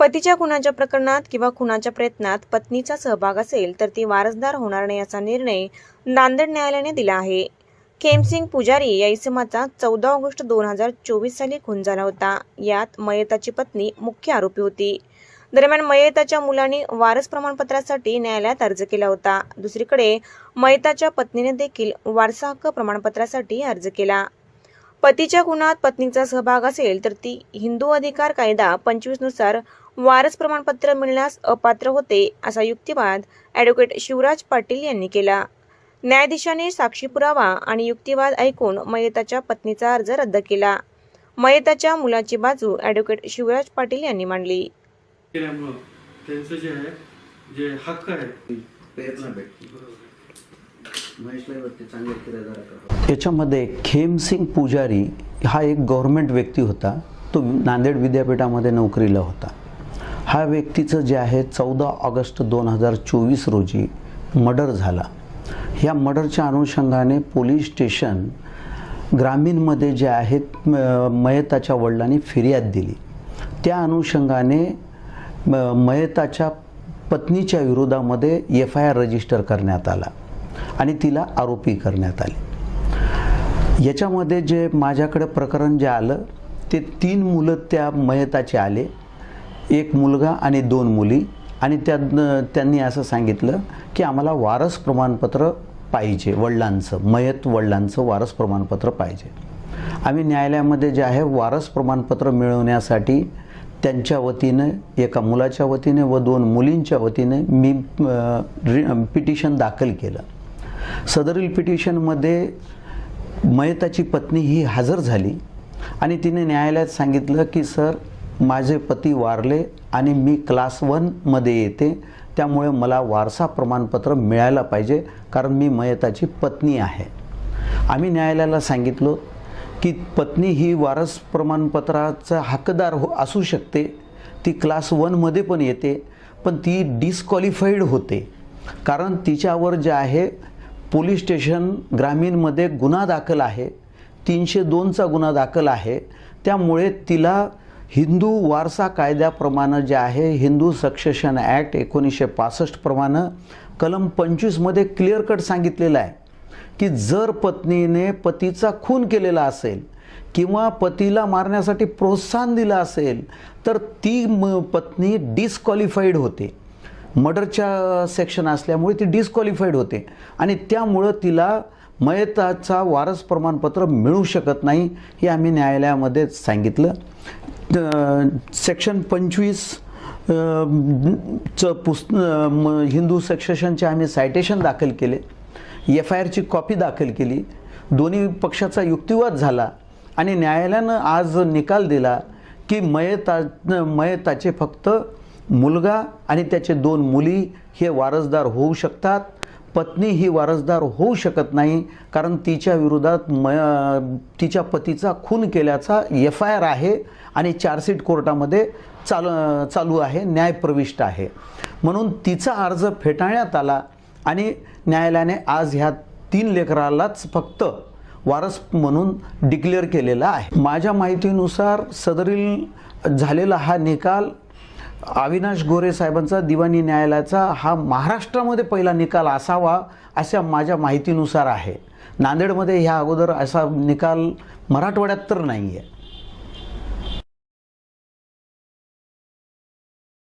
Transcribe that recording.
पतीच्या खुनाच्या प्रकरणात किंवा खुनाच्या प्रयत्नात पत्नीचा सहभाग असेल तर ती वारसदार होणार नाही असा निर्णय नांदेड न्यायालयाने दिला आहे. खेमसिंग पुजारी या इसमाचा चौदा ऑगस्ट दोन हजार चोवीस साली खून झाला होता. यात मयताची पत्नी मुख्य आरोपी होती. दरम्यान मयताच्या मुलांनी वारस प्रमाणपत्रासाठी न्यायालयात अर्ज केला होता. दुसरीकडे मयताच्या पत्नीने देखील वारसा हक्क प्रमाणपत्रासाठी अर्ज केला. पतीच्या खुनात पत्नीचा सहभाग असेल तर ती हिंदू अधिकार कायदा पंचवीसनुसार वारस प्रमाणपत्र मिळण्यास अपात्र होते असा युक्तिवाद ॲडव्होकेट शिवराज पाटील यांनी केला. न्यायाधीशाने साक्षी पुरावा आणि युक्तिवाद ऐकून मयताच्या पत्नीचा अर्ज रद्द केला. मयताच्या मुलाची बाजू ॲडव्होकेट शिवराज पाटील यांनी मांडली. त्यांचं जे आहे जे हक्क आहे प्रेरणा भेटते महेशला वरती चांगले किरायदार याच्यामध्ये खेमसिंग पुजारी हा एक गव्हर्मेंट व्यक्ती होता. तो नांदेड विद्यापीठामध्ये नोकरीला होता. हा व्यक्तीचं जे आहे चौदा ऑगस्ट दोन हजार चोवीस रोजी मर्डर झाला. या मर्डरच्या अनुषंगाने पोलीस स्टेशन ग्रामीणमध्ये जे आहेत मयताच्या वडिलांनी फिर्याद दिली. त्या अनुषंगाने म- मयताच्या पत्नीच्या विरोधामध्ये एफ आय आर रजिस्टर करण्यात आला आणि तिला आरोपी करण्यात आले. याच्यामध्ये जे माझ्याकडे प्रकरण जे आलं ते तीन मुलं त्या मयताचे आले. एक मुलगा आणि दोन मुली. आणि त्या त्यांनी असं सांगितलं की आम्हाला वारस प्रमाणपत्र पाहिजे वडिलांचं मयत वडिलांचं वारस प्रमाणपत्र पाहिजे. आम्ही न्यायालयामध्ये जे आहे वारस प्रमाणपत्र मिळवण्यासाठी त्यांच्या वतीनं एका मुलाच्या वतीने व दोन मुलींच्या वतीने मी पिटिशन दाखल केलं. सदरील पिटिशनमध्ये मयताची पत्नी ही हजर झाली. आणि तिने न्यायालयात सांगितलं की सर माझे पती वारले आणि मी क्लास वनमध्ये येते. त्यामुळे मला वारसा प्रमाणपत्र मिळायला पाहिजे कारण मी मयताची पत्नी आहे. आम्ही न्यायालयाला सांगितलो की पत्नी ही वारस प्रमाणपत्राचा हकदार हो असू शकते. ती क्लास वनमध्ये पण येते पण ती डिस्क्वालिफाईड होते. कारण तिच्यावर जे आहे पोलीस स्टेशन ग्रामीणमध्ये गुन्हा दाखल आहे. तीनशे दोनचा गुन्हा दाखल आहे. त्यामुळे तिला हिंदू वारसा कायद्याप्रमाणे जे आहे हिंदू सक्सेशन ॲक्ट एकोणीसशे पासष्टप्रमाणे कलम पंचवीसमध्ये क्लिअर कट सांगितलेलं आहे की जर पत्नीने पतीचा खून केलेला असेल किंवा पतीला मारण्यासाठी प्रोत्साहन दिलं असेल तर ती म पत्नी डिस्क्वालिफाईड होते. मर्डरच्या सेक्शन असल्यामुळे ती डिस्क्वालिफाईड होते. आणि त्यामुळं तिला मयताचा वारस प्रमाणपत्र मिळू शकत नाही हे आम्ही न्यायालयामध्ये सांगितलं. सेक्शन पंचवीस च पुस्त हिंदू सक्सेशनचे आम्ही सायटेशन दाखल केले. एफ आय आरची कॉपी दाखल केली. दोन्ही पक्षाचा युक्तिवाद झाला आणि न्यायालयानं आज निकाल दिला की मयता मयताचे फक्त मुलगा आणि त्याचे दोन मुली हे वारसदार होऊ शकतात. पत्नी ही वारसदार होऊ शकत नाही कारण तिच्या विरोधात म तिच्या पतीचा खून केल्याचा एफ आय आर आहे आणि चार्जशीट कोर्टामध्ये चाल चालू आहे न्यायप्रविष्ट आहे. म्हणून तिचा अर्ज फेटाळण्यात आला आणि न्यायालयाने आज ह्या तीन लेकरालाच फक्त वारस म्हणून डिक्लेअर केलेला आहे. माझ्या माहितीनुसार सदरील झालेला हा निकाल अविनाश गोरे साहेबांचा दिवाणी न्यायालयाचा हा महाराष्ट्रामध्ये पहिला निकाल असावा अशा माझ्या माहितीनुसार आहे. नांदेडमध्ये ह्या अगोदर असा निकाल मराठवाड्यात तर नाही आहे